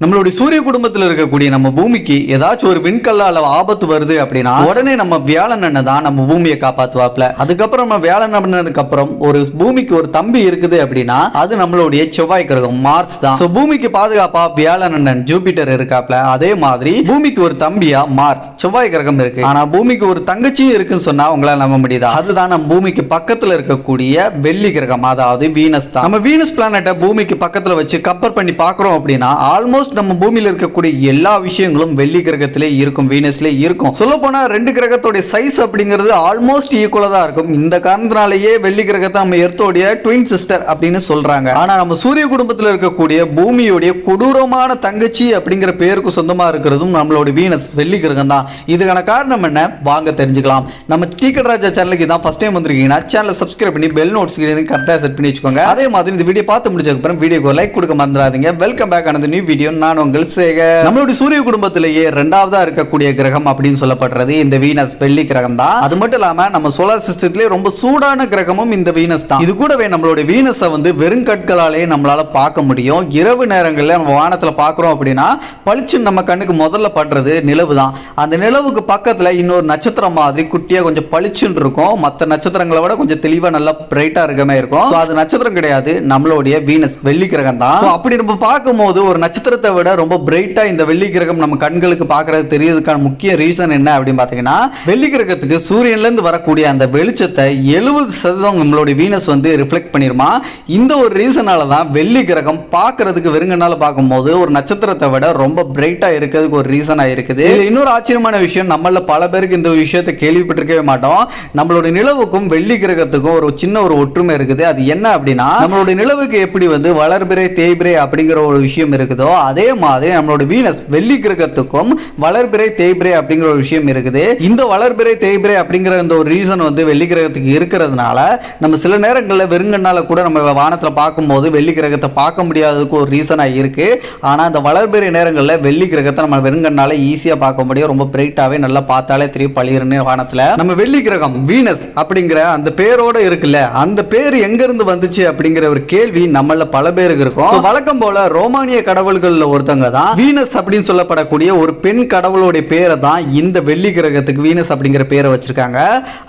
நம்மளுடைய சூரிய குடும்பத்தில் இருக்கக்கூடிய நம்ம பூமிக்கு ஏதாச்சும் ஒரு விண்கல்லால் ஆபத்து வருது அப்படின்னா உடனே நம்ம வியாழன் அண்ணன் தான் நம்ம பூமியை காப்பாத்துவாப்ல அதுக்கப்புறம் நம்ம வியாழன் அண்ணனுக்கு அப்புறம் ஒரு பூமிக்கு ஒரு தம்பி இருக்குது அப்படின்னா அது நம்மளுடைய செவ்வாய் கிரகம் மார்ஸ் தான். ஸோ பூமிக்கு பாதுகாப்பா வியாழன் அண்ணன் ஜூபிட்டர் இருக்காப்ல அதே மாதிரி பூமிக்கு ஒரு தம்பியா மார்ஸ் செவ்வாய் கிரகம் இருக்கு. ஆனா பூமிக்கு ஒரு தங்கச்சியும் இருக்குன்னு சொன்னா உங்களால் நம்ப முடியுதா? அதுதான் நம்ம பூமிக்கு பக்கத்துல இருக்கக்கூடிய வெள்ளி கிரகம் அதாவது வீனஸ் தான். நம்ம வீனஸ் பிளானட்டை பூமிக்கு பக்கத்துல வச்சு கம்பேர் பண்ணி பார்க்குறோம் அப்படின்னா ஆல்மோஸ்ட் நம்ம பூமியில் இருக்கக்கூடிய எல்லா விஷயங்களும் வெள்ளி கிரகத்திலே இருக்கும் வீனஸ்லேயே இருக்கும். சொல்ல போனால் ரெண்டு கிரகத்தோட சைஸ் அப்படிங்கிறது ஆல்மோஸ்ட் ஈக்குவலாக தான் இருக்கும். இந்த காரணத்தினாலேயே வெள்ளி கிரகத்தை நம்ம எர்த்தோடைய ட்வின் சிஸ்டர் அப்படின்னு சொல்கிறாங்க ஆனால் நம்ம சூரிய குடும்பத்தில் இருக்கக்கூடிய பூமியுடைய கொடூரமான தங்கச்சி அப்படிங்கிற பேருக்கு சொந்தமாக இருக்கிறதும் நம்மளோட வீனஸ் வெள்ளி கிரகம் தான். இதுக்கான காரணம் என்ன? வாங்க தெரிஞ்சுக்கலாம். நம்ம டீக்கட் ராஜா சேனலுக்கு தான் ஃபஸ்ட் டைம் வந்திருக்கீங்கன்னா சேனலை சப்ஸ்கிரைப் பண்ணி பெல் நோட்ஸ் கரெக்டாக செட் பண்ணி வச்சுக்கோங்க. அதே மாதிரி இந்த வீடியோ பார்த்து முடிச்சதுக்கு அப்புறம் வீடியோக்கு லைக் கொடுக்க மறந்துடாதீங்க. வெல்கம் பேக் ஆனது நியூ வீடியோ நான் உங்கள் சேகர் நம்மளுடைய சூரிய குடும்பத்திலேயே ரெண்டாவதா இருக்கக்கூடிய கிரகம் அப்படின்னு சொல்லப்படுறது இந்த வீனஸ் வெள்ளி கிரகம் தான். அது மட்டும் இல்லாம நம்ம சோலார் சிஸ்டத்திலே ரொம்ப சூடான கிரகமும் இந்த வீனஸ் தான். இது கூடவே நம்மளுடைய வீனஸை வந்து வெறும் கற்களாலே நம்மளால பார்க்க முடியும். இரவு நேரங்களில் நம்ம வானத்தில் பார்க்குறோம் அப்படின்னா பளிச்சுன்னு நம்ம கண்ணுக்கு முதல்ல படுறது நிலவு தான். அந்த நிலவுக்கு பக்கத்தில் இன்னொரு நட்சத்திரம் மாதிரி குட்டியாக கொஞ்சம் பளிச்சுன்னு இருக்கும். மற்ற நட்சத்திரங்களை விட கொஞ்சம் தெளிவாக நல்லா பிரைட்டா இருக்கமே. இருக்கும் அது நட்சத்திரம் கிடையாது நம்மளுடைய வீனஸ் வெள்ளி கிரகம் தான். அப்படி நம்ம பார்க்கும்போது ஒரு நட்சத்திரத்தை விட ரொம்ப பிரைட்டா இந்த வெள்ளி கிரகம் நம்ம கண்களுக்கு பார்க்கறது தெரியறதுக்கான முக்கிய ரீசன் என்ன அப்படின்னு பார்த்தீங்கன்னா வெள்ளி கிரகத்துக்கு சூரியன்ல இருந்து வரக்கூடிய அந்த வெளிச்சத்தை எழுபது சதவீதம் நம்மளுடைய வீனஸ் வந்து ரிஃப்ளெக்ட் பண்ணிருமா? இந்த ஒரு ரீசனால தான் வெள்ளி கிரகம் பார்க்கறதுக்கு வெறுங்கனால பார்க்கும்போது ஒரு நட்சத்திரத்தை விட ரொம்ப பிரைட்டா இருக்கிறதுக்கு ஒரு ரீசனா இருக்குது. இன்னொரு ஆச்சரியமான விஷயம் நம்மள பல பேருக்கு இந்த ஒரு விஷயத்தை கேள்விப்பட்டிருக்கவே மாட்டோம். நம்மளுடைய நிலவுக்கும் வெள்ளி கிரகத்துக்கும் ஒரு சின்ன ஒரு ஒற்றுமை இருக்குது. அது என்ன அப்படின்னா நம்மளுடைய நிலவுக்கு எப்படி வந்து வளர்பிறை தேய்பிறை அப்படிங்கிற ஒரு விஷயம் இருக்குதோ அதே அதே மாதிரி நம்மளோட வீனஸ் வெள்ளி கிரகத்துக்கும் வளர்பிறை தேய்பிறை அப்படிங்கிற ஒரு விஷயம் இருக்குது. இந்த வளர்பிறை தேய்பிறை அப்படிங்கிற இந்த ஒரு ரீசன் வந்து வெள்ளி கிரகத்துக்கு இருக்கிறதுனால நம்ம சில நேரங்களில் வெறுங்கண்ணால் கூட நம்ம வானத்தில் பார்க்கும்போது வெள்ளி கிரகத்தை பார்க்க முடியாததுக்கு ஒரு ரீசனாக இருக்கு. ஆனால் அந்த வளர்பிறை நேரங்களில் வெள்ளி கிரகத்தை நம்ம வெறுங்கண்ணால் ஈஸியாக பார்க்க முடியும். ரொம்ப பிரைட்டாகவே நல்லா பார்த்தாலே தெரியும் பளிர்னு வானத்தில். நம்ம வெள்ளி கிரகம் வீனஸ் அப்படிங்கிற அந்த பேரோட இருக்குல்ல அந்த பேர் எங்கேருந்து வந்துச்சு அப்படிங்கிற ஒரு கேள்வி நம்மள பல பேருக்கு இருக்கும். வழக்கம் போல ரோமானிய கடவுள்களில் ஒருத்தங்க தான் வீனஸ் அப்படின்னு சொல்லப்படக்கூடிய ஒரு பெண் கடவுளுடைய பேரை தான் இந்த வெள்ளி கிரகத்துக்கு வீனஸ் அப்படிங்கிற பேரை வச்சிருக்காங்க.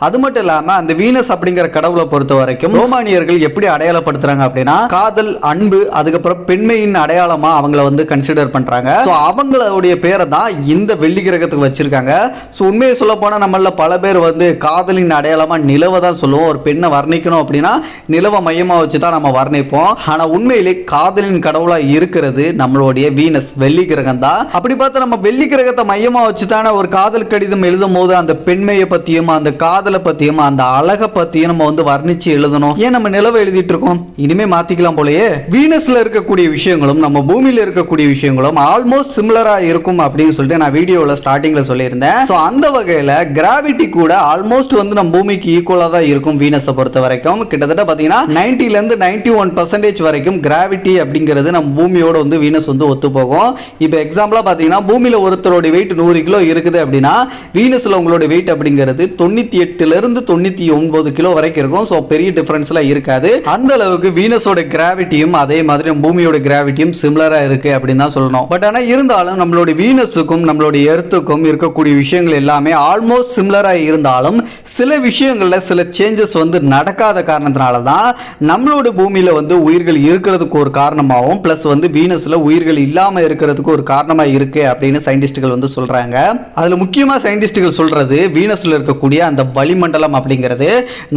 அது மட்டும் இல்லாம அந்த வீனஸ் அப்படிங்கிற கடவுளை பொறுத்த வரைக்கும் ரோமானியர்கள் எப்படி அடையாளப்படுத்துறாங்க அப்படின்னா காதல் அன்பு அதுக்கப்புறம் பெண்மையின் அடையாளமா அவங்கள வந்து கன்சிடர் பண்றாங்க. ஸோ அவங்களுடைய பேரை தான் இந்த வெள்ளி கிரகத்துக்கு வச்சிருக்காங்க. ஸோ உண்மையை சொல்ல போனா நம்மள பல பேர் வந்து காதலின் அடையாளமா நிலவை தான் சொல்லுவோம். ஒரு பெண்ணை வர்ணிக்கணும் அப்படின்னா நிலவை மையமா வச்சு தான் நம்ம வர்ணிப்போம். ஆனா உண்மையிலே காதலின் கடவுளா இருக்கிறது நம்மளுடைய வீனஸ் வெள்ளி கிரகம் தான். அப்படி பார்த்தா நம்ம வெள்ளி கிரகத்தை மையமா வச்சு தானே ஒரு காதல் கடிதம் எழுதும் போது அந்த பெண்மையை பத்தியும் அந்த காதலை பத்தியும் அந்த அழகை பத்தியும் நம்ம வந்து வர்ணிச்சு எழுதணும். ஏன் நம்ம நிலவை எழுதிட்டு இருக்கோம்? இனிமே மாத்திக்கலாம் போலயே. வீனஸ்ல இருக்கக்கூடிய விஷயங்களும் நம்ம பூமியில இருக்கக்கூடிய விஷயங்களும் ஆல்மோஸ்ட் சிமிலரா இருக்கும் அப்படின்னு சொல்லிட்டு நான் வீடியோல ஸ்டார்டிங்ல சொல்லியிருந்தேன். ஸோ அந்த வகையில கிராவிட்டி கூட ஆல்மோஸ்ட் வந்து நம்ம பூமிக்கு ஈக்குவலா தான் இருக்கும் வீனஸை பொறுத்த வரைக்கும். கிட்டத்தட்ட பாத்தீங்கன்னா நைன்டில இருந்து நைன்டி ஒன் பர்சன்டேஜ் வரைக்கும் கிராவிட்டி அப்படிங்கிறது நம்ம பூமியோட வந்து வீனஸ் வந்து ஒத்து போகும் இப்போ எக்ஸாம்பிளா பாத்தீங்கன்னா பூமியில் ஒருத்தரோட வெயிட் நூறு கிலோ இருக்குது அப்படின்னா வீனஸில் உங்களோட வெயிட் அப்படிங்கிறது தொண்ணூற்றி எட்டுல இருந்து தொண்ணூத்தி ஒன்பது கிலோ வரைக்கும் இருக்கும். ஸோ பெரிய டிஃப்ரென்ஸ்லாம் இருக்காது. அந்த அளவுக்கு வீனஸோட கிராவிட்டியும் அதே மாதிரி பூமியோட கிராவிட்டியும் சிமிலராக இருக்கு அப்படின்னு தான் சொல்லணும். பட் ஆனால் இருந்தாலும் நம்மளுடைய வீனஸுக்கும் நம்மளுடைய எர்த்துக்கும் இருக்கக்கூடிய விஷயங்கள் எல்லாமே ஆல்மோஸ்ட் சிமிலராக இருந்தாலும் சில விஷயங்களில் சில சேஞ்சஸ் வந்து நடக்காத காரணத்தினால தான் நம்மளோட பூமியில் வந்து உயிர்கள் இருக்கிறதுக்கு ஒரு காரணமாகவும் ப்ளஸ் வந்து வீனஸ்ல உயிர்கள் இல்லாம இருக்கிறதுக்கு ஒரு காரணமா இருக்கு அப்படின்னு சயின்டிஸ்டுகள் வந்து சொல்றாங்க. அதுல முக்கியமா சயின்டிஸ்டுகள் சொல்றது வீனஸ்ல இருக்கக்கூடிய அந்த வளிமண்டலம் அப்படிங்கிறது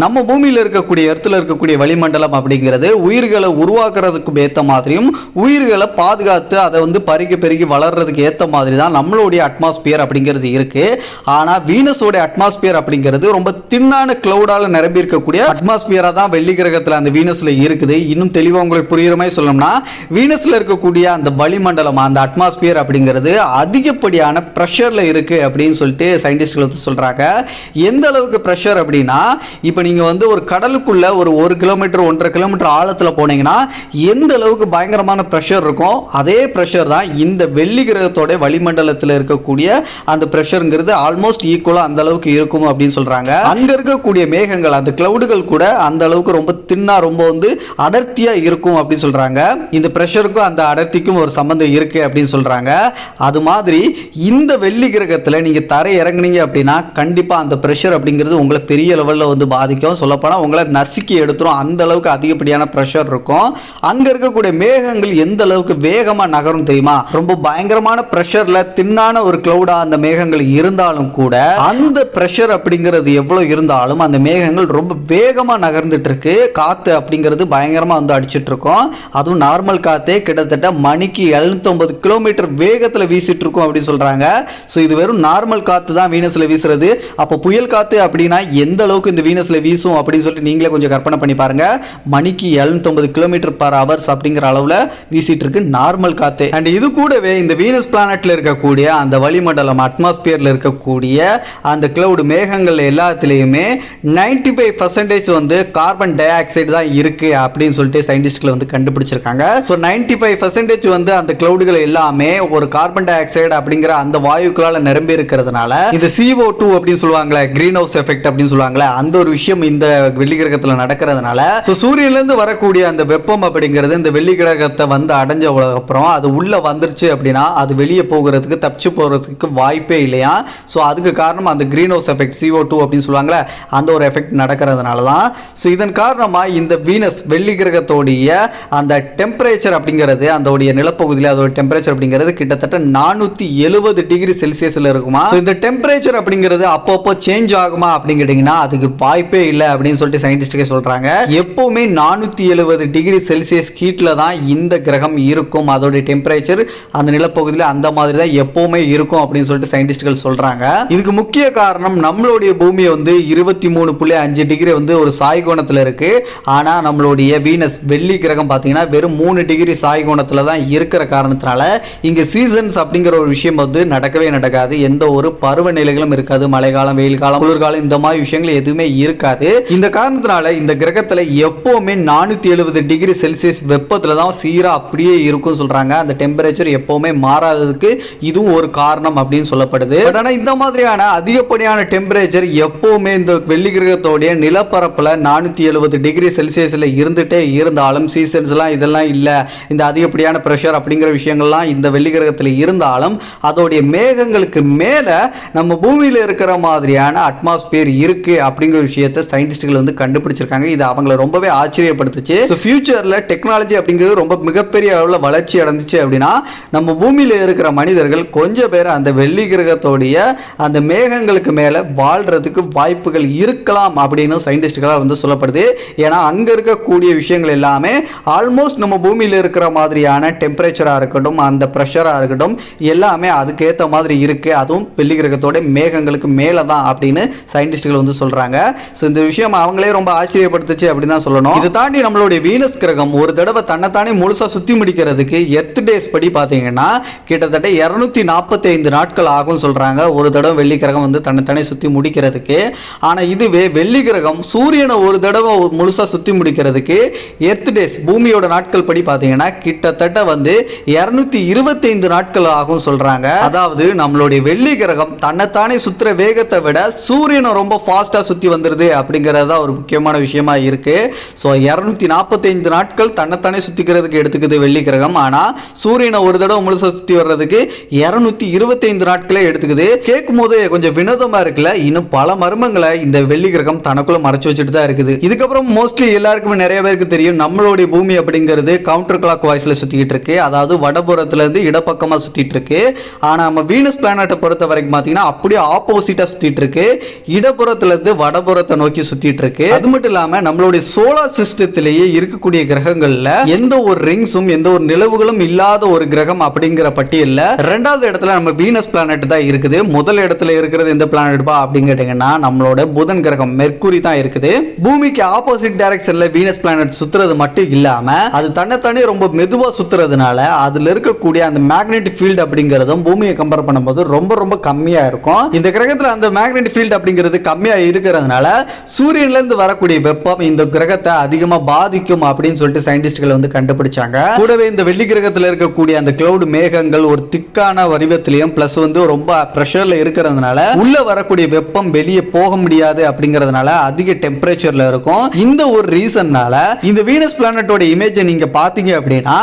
நம்ம பூமியில இருக்கக்கூடிய இடத்துல இருக்கக்கூடிய வளிமண்டலம் அப்படிங்கிறது உயிர்களை உருவாக்குறதுக்கு ஏத்த மாதிரியும் உயிர்களை பாதுகாத்து அதை வந்து பருகி பெருகி வளர்றதுக்கு ஏத்த மாதிரி தான் நம்மளுடைய அட்மாஸ்பியர் அப்படிங்கிறது இருக்கு. ஆனா வீனஸோட அட்மாஸ்பியர் அப்படிங்கிறது ரொம்ப தின்னான கிளவுடால நிரம்பி இருக்கக்கூடிய அட்மாஸ்பியரா தான் வெள்ளி கிரகத்துல அந்த வீனஸ்ல இருக்குது. இன்னும் தெளிவா உங்களுக்கு புரியுற மாதிரி சொல்லணும்னா வீனஸ்ல இருக்கக்கூடிய அந்த வளிமண்டலம் அந்த அட்மாஸ்பியர் அப்படிங்கிறது அதிகப்படியான ப்ரெஷரில் இருக்கு அப்படின்னு சொல்லிட்டு சயின்டிஸ்ட்கள் வந்து சொல்றாங்க. எந்த அளவுக்கு ப்ரெஷர் அப்படின்னா இப்போ நீங்க வந்து ஒரு கடலுக்குள்ள ஒரு ஒரு கிலோமீட்டர் ஒன்றரை கிலோமீட்டர் ஆழத்தில் போனீங்கன்னா எந்த அளவுக்கு பயங்கரமான ப்ரெஷர் இருக்கும் அதே ப்ரெஷர் தான் இந்த வெள்ளி கிரகத்தோட வளிமண்டலத்தில் இருக்கக்கூடிய அந்த ப்ரெஷருங்கிறது ஆல்மோஸ்ட் ஈக்குவலாக அந்த அளவுக்கு இருக்கும் அப்படின்னு சொல்றாங்க. அங்க இருக்கக்கூடிய மேகங்கள் அந்த கிளவுடுகள் கூட அந்த அளவுக்கு ரொம்ப தின்னாக ரொம்ப வந்து அடர்த்தியா இருக்கும் அப்படின்னு சொல்றாங்க. இந்த ப்ரெஷருக்கும் அந்த அடர்த்திக்கும் ஒரு சம்மந்தம் இருக்குது அப்படின்னு சொல்கிறாங்க அது மாதிரி இந்த வெள்ளி கிரகத்தில் நீங்கள் தரை இறங்குனீங்க அப்படின்னா கண்டிப்பாக அந்த ப்ரெஷர் அப்படிங்கிறது உங்களை பெரிய லெவலில் வந்து பாதிக்கும். சொல்லப்போனால் உங்களை நசுக்கி எடுத்துரும். அந்த அளவுக்கு அதிகப்படியான ப்ரெஷர் இருக்கும். அங்கே இருக்கக்கூடிய மேகங்கள் எந்த அளவுக்கு வேகமாக நகரும் தெரியுமா? ரொம்ப பயங்கரமான ப்ரெஷரில் தின்னான ஒரு க்ளவுடாக அந்த மேகங்கள் இருந்தாலும் கூட அந்த ப்ரெஷர் அப்படிங்கிறது எவ்வளோ இருந்தாலும் அந்த மேகங்கள் ரொம்ப வேகமாக நகர்ந்துட்டு இருக்கு. காற்று அப்படிங்கிறது பயங்கரமாக வந்து அடிச்சிட்டு இருக்கும். அதுவும் நார்மல் காற்றே கிட்டத்தட்ட மணிக்கு 750 கிலோமீட்டர் வேகத்தில் வீசிட்டு இருக்கும் அப்படின்னு சொல்கிறாங்க ஸோ இது வெறும் நார்மல் காற்று தான் வீனஸில் வீசுறது. அப்போ புயல் காற்று அப்படின்னா எந்த அளவுக்கு இந்த வீனஸில் வீசும் அப்படின்னு சொல்லிட்டு நீங்களே கொஞ்சம் கற்பனை பண்ணி பாருங்க. மணிக்கு 750 கிலோமீட்டர் பர் ஹவர்ஸ் அப்படிங்கிற அளவில் வீசிட்டு இருக்கு நார்மல் காற்று அண்ட் இது கூடவே இந்த வீனஸ் பிளானட்டில் இருக்கக்கூடிய அந்த வளிமண்டலம் அட்மாஸ்பியரில் இருக்கக்கூடிய அந்த கிளவுடு மேகங்கள் எல்லாத்துலேயுமே நைன்டி ஃபைவ் பர்சன்டேஜ் வந்து கார்பன் டை ஆக்சைடு தான் இருக்குது அப்படின்னு சொல்லிட்டு சயின்டிஸ்ட்கள் வந்து கண்டுபிடிச்சிருக்காங்க. ஸோ நைன்டி ஃபைவ் பர்சன்டேஜ் வந்து அந்த கிளவுடுகள் எல்லாமே ஒரு கார்பன் டை ஆக்சைடு அப்படிங்கிற அந்த வாயுக்களால் நிரம்பி இருக்கிறதுனால இந்த சிஓ டூ அப்படின்னு சொல்லுவாங்களே கிரீன் ஹவுஸ் எஃபெக்ட் அப்படின்னு சொல்லுவாங்களே அந்த ஒரு விஷயம் இந்த வெள்ளி கிரகத்தில் நடக்கிறதுனால ஸோ சூரியன்லேருந்து வரக்கூடிய அந்த வெப்பம் அப்படிங்கிறது இந்த வெள்ளி கிரகத்தை வந்து அடைஞ்ச அப்புறம் அது உள்ள வந்துருச்சு அப்படின்னா அது வெளியே போகிறதுக்கு தப்பிச்சு போகிறதுக்கு வாய்ப்பே இல்லையா? ஸோ அதுக்கு காரணம் அந்த greenhouse effect CO two அப்படின்னு சொல்லுவாங்களே அந்த ஒரு எஃபெக்ட் நடக்கிறதுனால தான். ஸோ இதன் காரணமாக இந்த வீனஸ் வெள்ளி கிரகத்தோடைய அந்த டெம்பரேச்சர் அப்படிங்கிறது அந்த நிலப்பகுதி பகுதியில் அதோட டெம்பரேச்சர் அப்படிங்கிறது கிட்டத்தட்ட நானூற்றி எழுபது டிகிரி செல்சியஸில் இருக்குமா? ஸோ இந்த டெம்பரேச்சர் அப்படிங்கிறது அப்பப்போ சேஞ்ச் ஆகுமா அப்படின்னு கேட்டிங்கன்னா அதுக்கு வாய்ப்பே இல்லை அப்படின்னு சொல்லிட்டு சயின்டிஸ்டுக்கே சொல்கிறாங்க எப்போவுமே நானூற்றி எழுபது டிகிரி செல்சியஸ் ஹீட்டில் தான் இந்த கிரகம் இருக்கும். அதோடைய டெம்பரேச்சர் அந்த நிலப்பகுதியில் அந்த மாதிரி தான் எப்போவுமே இருக்கும் அப்படின்னு சொல்லிட்டு சயின்டிஸ்டுகள் சொல்கிறாங்க இதுக்கு முக்கிய காரணம் நம்மளுடைய பூமியை வந்து இருபத்தி மூணு புள்ளி அஞ்சு டிகிரி வந்து ஒரு சாய் கோணத்தில் ஆனால் நம்மளுடைய வீனஸ் வெள்ளி கிரகம் பார்த்தீங்கன்னா வெறும் மூணு டிகிரி சாய் கோணத்தில் தான் இருக்கிற காரணத்தினால இங்கே சீசன்ஸ் அப்படிங்கிற ஒரு விஷயம் வந்து நடக்கவே நடக்காது. எந்த ஒரு பருவநிலைகளும் இருக்காது. மழைக்காலம் வெயில் காலம் குளிர்காலம் இந்த மாதிரி விஷயங்கள் எதுவுமே இருக்காது. இந்த காரணத்தினால இந்த கிரகத்தில் எப்போவுமே நானூற்றி எழுபது டிகிரி செல்சியஸ் வெப்பத்தில் தான் சீராக அப்படியே இருக்கும் சொல்கிறாங்க அந்த டெம்பரேச்சர் எப்போவுமே மாறாததுக்கு இதுவும் ஒரு காரணம் அப்படின்னு சொல்லப்படுது. பட் ஆனால் இந்த மாதிரியான அதிகப்படியான டெம்பரேச்சர் எப்போவுமே இந்த வெள்ளி கிரகத்தோடைய நிலப்பரப்பில் நானூற்றி எழுபது டிகிரி செல்சியஸில் இருந்துட்டே இருந்தாலும் சீசன்ஸ்லாம் இதெல்லாம் இல்லை. இந்த அதிகப்படியான ப்ரெஷர் அப்படிங்கிற விஷயங்கள்லாம் இந்த வெள்ளி கிரகத்தில் இருந்தாலும் அதோடைய மேகங்களுக்கு மேலே நம்ம பூமியில் இருக்கிற மாதிரியான அட்மாஸ்பியர் இருக்கு அப்படிங்கிற விஷயத்த சயின்டிஸ்டுகள் வந்து கண்டுபிடிச்சிருக்காங்க. இது அவங்கள ரொம்பவே ஆச்சரியப்படுத்துச்சு. ஸோ ஃபியூச்சரில் டெக்னாலஜி அப்படிங்கிறது ரொம்ப மிகப்பெரிய அளவில் வளர்ச்சி அடைஞ்சிச்சு அப்படின்னா நம்ம பூமியில் இருக்கிற மனிதர்கள் கொஞ்சம் பேர் அந்த வெள்ளி கிரகத்தோடைய அந்த மேகங்களுக்கு மேலே வாழ்றதுக்கு வாய்ப்புகள் இருக்கலாம் அப்படின்னு சயின்டிஸ்டுகளாக வந்து சொல்லப்படுது. ஏன்னா அங்கே இருக்கக்கூடிய விஷயங்கள் எல்லாமே ஆல்மோஸ்ட் நம்ம பூமியில் இருக்கிற மாதிரியான டெம்பரேச்சராக இருக்கட்டும் அந்த ப்ரெஷராக இருக்கட்டும் எல்லாமே அதுக்கேற்ற மாதிரி இருக்குது அதுவும் வெள்ளி கிரகத்தோட மேகங்களுக்கு மேலே தான் அப்படின்னு சயின்டிஸ்டுகள் வந்து சொல்கிறாங்க ஸோ இந்த விஷயம் அவங்களே ரொம்ப ஆச்சரியப்படுத்துச்சு அப்படின்னு தான் சொல்லணும். இது தாண்டி நம்மளுடைய வீனஸ் கிரகம் ஒரு தடவை தன்னைத்தானே முழுசாக சுற்றி முடிக்கிறதுக்கு எர்த் டேஸ் படி பார்த்தீங்கன்னா கிட்டத்தட்ட இரநூத்தி நாற்பத்தி ஐந்து நாட்கள் ஆகும் சொல்கிறாங்க ஒரு தடவை வெள்ளி கிரகம் வந்து தன்னைத்தானே சுற்றி முடிக்கிறதுக்கு. ஆனால் இதுவே வெள்ளி கிரகம் சூரியனை ஒரு தடவை முழுசாக சுற்றி முடிக்கிறதுக்கு எர்த் டேஸ் பூமியோட நாட்கள் படி பார்த்தீங்கன்னா கிட்டத்தட்ட வந்து இரநூத்தி இருபத்தைந்து நாட்கள் ஆகும் சொல்கிறாங்க அதாவது நம்மளுடைய வெள்ளி கிரகம் தன்னைத்தானே சுற்றுற வேகத்தை விட சூரியனை ரொம்ப ஃபாஸ்ட்டாக சுற்றி வந்துருது அப்படிங்கிறது தான் ஒரு முக்கியமான விஷயமா இருக்கு. ஸோ இரநூத்தி நாற்பத்தைந்து நாட்கள் தன்னைத்தானே சுற்றிக்கிறதுக்கு எடுத்துக்குது வெள்ளி கிரகம். ஆனால் சூரியனை ஒரு தடவை முழுசா சுற்றி வர்றதுக்கு இரநூத்தி இருபத்தைந்து நாட்களே எடுத்துக்குது. கேட்கும் போது கொஞ்சம் வினோதமா இருக்குல்ல இன்னும் பல மர்மங்களை இந்த வெள்ளி கிரகம் தனக்குள்ள மறைச்சு வச்சுட்டு தான் இருக்குது. இதுக்கப்புறம் மோஸ்ட்லி எல்லாருக்குமே நிறைய பேருக்கு தெரியும் நம்மளுடைய பூமி அப்படிங்கிறது கவுண்டர் கிளாக் வாய்ஸ்ல சுத்திக்கிட்டு இருக்கு. அதாவது வடபுறத்துலேருந்து இடப்பக்கமாக சுற்றிட்டு இருக்கு ஆனால் நம்ம வீனஸ் பிளானட்டை பொறுத்த வரைக்கும் பார்த்தீங்கன்னா அப்படியே ஆப்போசிட்டாக சுற்றிட்டு இருக்கு இடப்புறத்துலேருந்து வடபுறத்தை நோக்கி சுற்றிட்டு இருக்கு அது மட்டும் இல்லாமல் நம்மளுடைய சோலார் சிஸ்டத்திலேயே இருக்கக்கூடிய கிரகங்களில் எந்த ஒரு ரிங்ஸும் எந்த ஒரு நிலவுகளும் இல்லாத ஒரு கிரகம் அப்படிங்கிற பட்டியலில் ரெண்டாவது இடத்துல நம்ம வீனஸ் பிளானட் தான் இருக்குது. முதல் இடத்துல இருக்கிறது எந்த பிளானட் பா அப்படின்னு கேட்டிங்கன்னா நம்மளோட புதன் கிரகம் மெர்க்குரி தான் இருக்குது. பூமிக்கு ஆப்போசிட் டைரக்ஷன்ல வீனஸ் பிளானட் சுத்துறது மட்டும் இல்லாம அது தன்னைத்தானே ரொம்ப மெதுவா சுத்துறதுனால அதுல இருக்கக்கூடிய அந்த மேக்னெட்டிக் ஃபீல்டு அப்படிங்கிறதும் பூமியை கம்பேர் பண்ணும்போது ரொம்ப ரொம்ப கம்மியா இருக்கும். இந்த கிரகத்துல அந்த மேக்னெட்டிக் ஃபீல்டு அப்படிங்கிறது கம்மியா இருக்கிறதுனால சூரியன்ல இருந்து வரக்கூடிய வெப்பம் இந்த கிரகத்தை அதிகமா பாதிக்கும் அப்படின்னு சொல்லிட்டு சயின்டிஸ்ட்கள் வந்து கண்டுபிடிச்சாங்க. கூடவே இந்த வெள்ளி கிரகத்துல இருக்கக்கூடிய அந்த கிளவுட் மேகங்கள் ஒரு திக்கான வடிவத்திலையும் பிளஸ் வந்து ரொம்ப ப்ரெஷர்ல இருக்கிறதுனால உள்ள வரக்கூடிய வெப்பம் வெளியே போக முடியாது அப்படிங்கிறதுனால அதிக டெம்பரேச்சர்ல இருக்கும். இந்த ஒரு ரீசன்னால இந்த வீனஸ் பிளானட்டோட இமேஜை நீங்க பாத்தீங்க அப்படின்னா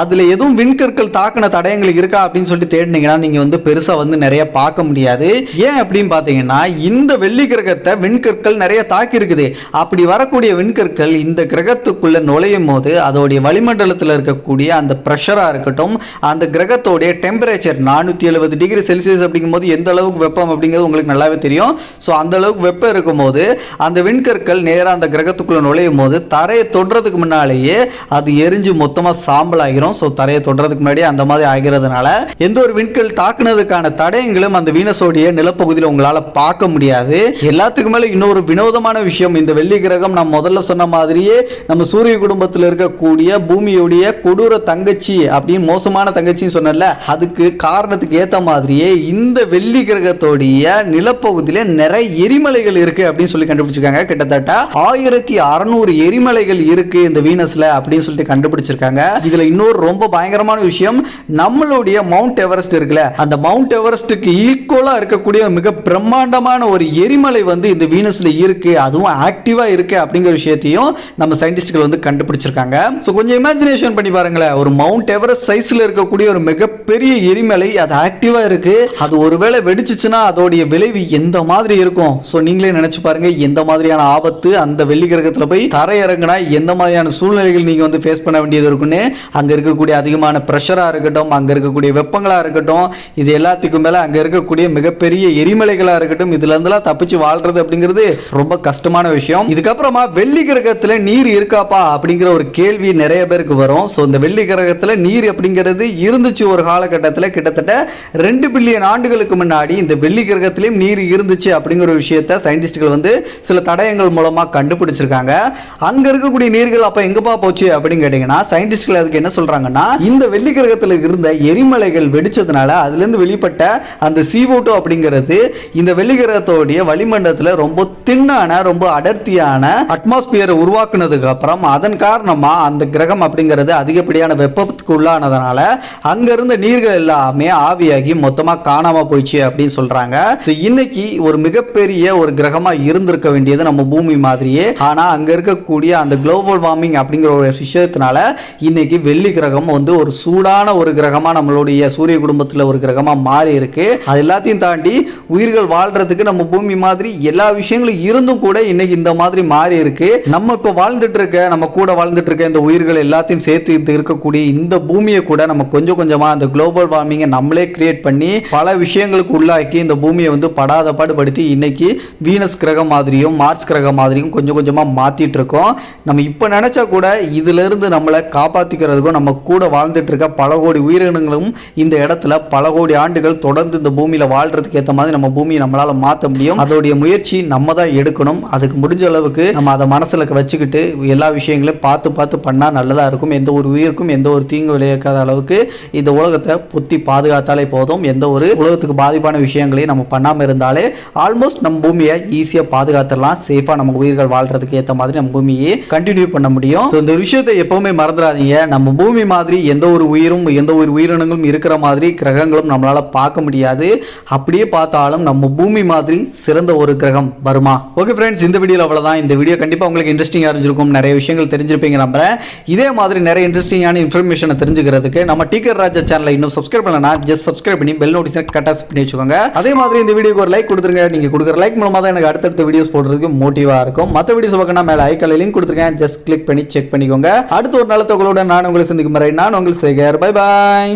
அதுல ஏதோ எதுவும் விண்கற்கள் தாக்கின தடயங்கள் இருக்கா அப்படின்னு சொல்லிட்டு தேடினீங்கன்னா நீங்க வந்து பெருசா வந்து நிறைய பார்க்க முடியாது. ஏன் அப்படின்னு பாத்தீங்கன்னா இந்த வெள்ளி கிரகத்தை விண்கற்கள் நிறைய தாக்கி இருக்குது அப்படி வரக்கூடிய விண்கற்கள் இந்த கிரகத்துக்குள்ள நுழையும் போது அதோடைய வளிமண்டலத்தில் இருக்கக்கூடிய அந்த ப்ரெஷராக இருக்கட்டும் அந்த கிரகத்தோடைய டெம்பரேச்சர் நானூற்றி எழுபது டிகிரி செல்சியஸ் அப்படிங்கும்போது எந்த அளவுக்கு வெப்பம் அப்படிங்கிறது உங்களுக்கு நல்லாவே தெரியும். ஸோ அந்த அளவுக்கு வெப்பம் இருக்கும்போது அந்த விண்கற்கள் நேராக அந்த கிரகத்துக்குள்ளே நுழையும் போது தரையை தொடுறதுக்கு முன்னாலேயே அது எரிஞ்சு மொத்தமாக சாம்பல் ஆகிரும் ஸோ தரையை தொடுறதுக்கு முன்னாடி அந்த மாதிரி ஆகிறதுனால எந்த ஒரு விண்கல் தாக்குனதுக்கான தடயங்களும் அந்த வீனஸோடைய நிலப்பகுதியில் உங்களால் பார்க்க முடியாது. எல்லாத்துக்கு மேலே இன்னொரு வினோதமான விஷயம் இந்த வெள்ளி கிரகம் நான் முதல்ல சொன்ன மாதிரியே நம்ம சூரிய குடும்பத்தில் இருக்கக்கூடிய பூமியுடைய கொடூர தங்கச்சி அப்படின்னு மோசமான தங்கச்சின்னு சொன்னல அதுக்கு காரணத்துக்கு ஏற்ற மாதிரியே இந்த வெள்ளி கிரகத்தோடைய நிலப்பகுதியில நிறைய எரிமலைகள் இருக்கு அப்படின்னு சொல்லி கண்டுபிடிச்சிருக்காங்க. கிட்டத்தட்ட ஆயிரத்தி அறுநூறு எரிமலைகள் இருக்கு இந்த வீனஸ்ல அப்படின்னு சொல்லிட்டு கண்டுபிடிச்சிருக்காங்க. இதுல இன்னொரு ரொம்ப பயங்கரமான விஷயம். நம்மளுடைய மவுண்ட் எவரெஸ்ட் இருக்குல்ல அந்த மவுண்ட் எவரெஸ்ட்டுக்கு ஈக்குவலா இருக்கக்கூடிய மிக பிரம்மாண்டமான ஒரு எரிமலை வந்து இந்த வீனஸ்ல இருக்கு. அதுவும் ஆக்டிவா இருக்கு அப்படிங்கிற விஷயத்தையும் நம்ம சயின்டிஸ்ட்கள் வந்து கண்டுபிடிச்சிருக்காங்க. ஸோ கொஞ்சம் இமேஜினேஷன் பண்ணி பாருங்களேன். ஒரு மவுண்ட் எவரெஸ்ட் சைஸ்ல இருக்கக்கூடிய ஒரு மிகப்பெரிய எரிமலை அது ஆக்டிவா இருக்கு. அது ஒருவேளை வெடிச்சிச்சுன்னா அதோடைய விளைவு எந்த மாதிரி இருக்கும்? ஸோ நீங்களே நினைச்சு பாருங்க எந்த மாதிரியான ஆபத்து அந்த வெள்ளி கிரகத்தில் போய் தரையிறங்கினா எந்த மாதிரியான சூழ்நிலைகள் நீங்க வந்து ஃபேஸ் பண்ண வேண்டியது இருக்குன்னு அங்கே இருக்கக்கூடிய அதிகமான ப்ரெஷராக இருக்கட்டும் அங்கே இருக்கக்கூடிய வெப்பங்களாக இருக்கட்டும் இது எல்லாத்துக்கும் மேலே அங்கே இருக்கக்கூடிய மிகப்பெரிய எரிமலைகளாக இருக்கட்டும் இதுலேருந்துலாம் தப்பிச்சு வாழ்றது அப்படிங்கிறது ரொம்ப கஷ்டமான விஷயம். இதுக்கப்புறமா வெள்ளி கிரகத்தில் நீர் இருக்காப்பா அப்படிங்கிற ஒரு கேள்வி நிறைய பேருக்கு வரும். ஸோ இந்த வெள்ளி கிரகத்தில் நீர் அப்படிங்கிறது இருந்துச்சு ஒரு காலகட்டத்தில் கிட்டத்தட்ட ரெண்டு பில்லியன் ஆண்டுகளுக்கு முன்னாடி இந்த வெள்ளி கிரகத்திலையும் நீர் இருந்துச்சு அப்படிங்கிற ஒரு விஷயத்த சயின்டிஸ்ட்கள் வந்து சில தடயங்கள் மூலமாக கண்டுபிடிச்சிருக்காங்க. அங்கே இருக்கக்கூடிய நீர்கள் அப்போ எங்கப்பா போச்சு அப்படின்னு கேட்டிங்கன்னா சயின்டிஸ்ட்கள் அதுக்கு என்ன சொல்கிறாங்கன்னா இந்த வெள்ளி கிரகத்தில் இருந்த எரிமலைகள் வெடிச்சதுனால அதுலேருந்து வெளிப்பட்ட அந்த CO2 அப்படிங்கிறது இந்த வெள்ளி கிரகத்தோடைய வளிமண்டலத்தில் ரொம்ப தின்னான ரொம்ப அடர்த்தியான அட்மாஸ்பியரை உருவாக்குனதுக்கு அப்புறம் அதன் காரணமாக அந்த கிரகம் அப்படிங்கிறது அதிகப்படியான வெப்பத்துக்கு உள்ளானதுனால அங்கிருந்த நீர்கள் எல்லாமே ஆவியாகி மொத்தமாக காணாமல் போயிடுச்சு அப்படின்னு சொல்கிறாங்க ஸோ இன்னைக்கு ஒரு மிகப்பெரிய ஒரு கிரகமாக இருந்திருக்க வேண்டியது நம்ம பூமி மாதிரியே. ஆனால் அங்கே இருக்கக்கூடிய அந்த குளோபல் வார்மிங் அப்படிங்கிற ஒரு விஷயத்தினால இன்னைக்கு வெள்ளி கிரகம் வந்து ஒரு சூடான ஒரு கிரகமாக நம்மளுடைய சூரிய குடும்பத்தில் ஒரு கிரகமாக மாறி இருக்கு. அது எல்லாத்தையும் தாண்டி உயிர்கள் வாழ்றதுக்கு நம்ம பூமி மாதிரி எல்லா விஷயங்களும் இருந்தும் கூட இன்னைக்கு இந்த மாதிரி மாறி இருக்கு. நம்ம இப்போ வாழ்ந்துட்டு இருக்க நம்ம கூட வாழ்ந்துட்டு இருக்க இந்த உயிர்கள் எல்லாத்தையும் சேர்த்து இது இருக்கக்கூடிய இந்த பூமியை கூட நம்ம கொஞ்சம் கொஞ்சமாக அந்த குளோபல் வார்மிங்கை நம்மளே கிரியேட் பண்ணி பல விஷயங்களுக்கு உள்ளாக்கி இந்த பூமியை வந்து படாத பாடுபடுத்தி இன்னைக்கு வீனஸ் கிரகம் மாதிரியும் மார்ஸ் கிரகம் மாதிரியும் கொஞ்சம் கொஞ்சமாக மாற்றிட்டு இருக்கோம். நம்ம இப்போ நினச்சா கூட இதுல இருந்து நம்மளை காப்பாற்றிக்கிறதுக்கும் நம்ம கூட வாழ்ந்துட்டு இருக்க பல கோடி உயிரினங்களும் இந்த இடத்துல பல கோடி ஆண்டுகள் தொடர்ந்து இந்த பூமியில வாழ்றதுக்கு ஏற்ற மாதிரி நம்ம பூமியை நம்மளால மாற்ற முடியும். அதோடைய முயற்சி நம்ம தான் எடுக்கணும். அதுக்கு முடிஞ்ச அளவுக்கு நம்ம அதை மனசுல வச்சுக்கிட்டு எல்லா விஷயங்களையும் பார்த்து பார்த்து பண்ணா நல்லதா இருக்கும். எந்த ஒரு உயிருக்கும் எந்த ஒரு தீங்கு விளைவிக்காத அளவுக்கு இந்த உலகத்தை புத்தி பாதுகாத்தாலே போதும். எந்த ஒரு உலகத்துக்கு பாதிப்பான விஷயங்களையும் நம்ம பண்ணாம இருந்தாலே ஆல்மோஸ்ட் நம்ம பூமியை ஈஸியா பாதுகாத்துடலாம். சேஃபா நம்ம உயிர்கள் வாழ்றதுக்கு ஏற்ற மாதிரி நம்ம பூமியை கண்டினியூ பண்ண முடியும். இந்த விஷயத்தை எப்பவுமே மறந்துடாதீங்க. நம்ம பூமி மாதிரி எந்த ஒரு உயிரும் எந்த ஒரு உயிரினங்களும் இருக்கிற மாதிரி கிரகங்களும் நம்மளால் பார்க்க முடியாது. அப்படியே பார்த்தாலும் நம்ம பூமி மாதிரி சிறந்த ஒரு கிரகம் வருமா? ஓகே ஃப்ரெண்ட்ஸ் இந்த வீடியோவில் அவ்வளோதான் இந்த வீடியோ கண்டிப்பாக உங்களுக்கு இன்ட்ரெஸ்டிங்காக இருந்திருக்கும். நிறைய விஷயங்கள் தெரிஞ்சிருப்பீங்க நம்புறேன். இதே மாதிரி நிறைய இன்ட்ரெஸ்டிங்கான இன்ஃபர்மேஷனை தெரிஞ்சுக்கிறதுக்கு நம்ம டீக்கர் ராஜா சேனலை இன்னும் சப்ஸ்கிரைப் பண்ணலன்னா ஜஸ்ட் சப்ஸ்கிரைப் பண்ணி பெல் நோட்டிஃபிகேஷன் கட்டாஸ் பண்ணி வச்சுக்கோங்க. அதே மாதிரி இந்த வீடியோக்கு ஒரு லைக் கொடுத்துருங்க. நீங்கள் கொடுக்குற லைக் மூலமாக தான் எனக்கு அடுத்தடுத்த வீடியோஸ் போடுறதுக்கு மோட்டிவாக இருக்கும். மற்ற வீடியோஸ் பார்க்கணும் மேலே ஐக்கால லிங்க் கொடுத்துருக்கேன். ஜஸ்ட் கிளிக் பண்ணி செக் பண்ணிக்கோங்க. அடுத்த ஒரு நல்ல தகவலோட நான் உங்களை சந்திக்கும் முறை நான் உங்கள் சேகர் பை பாய்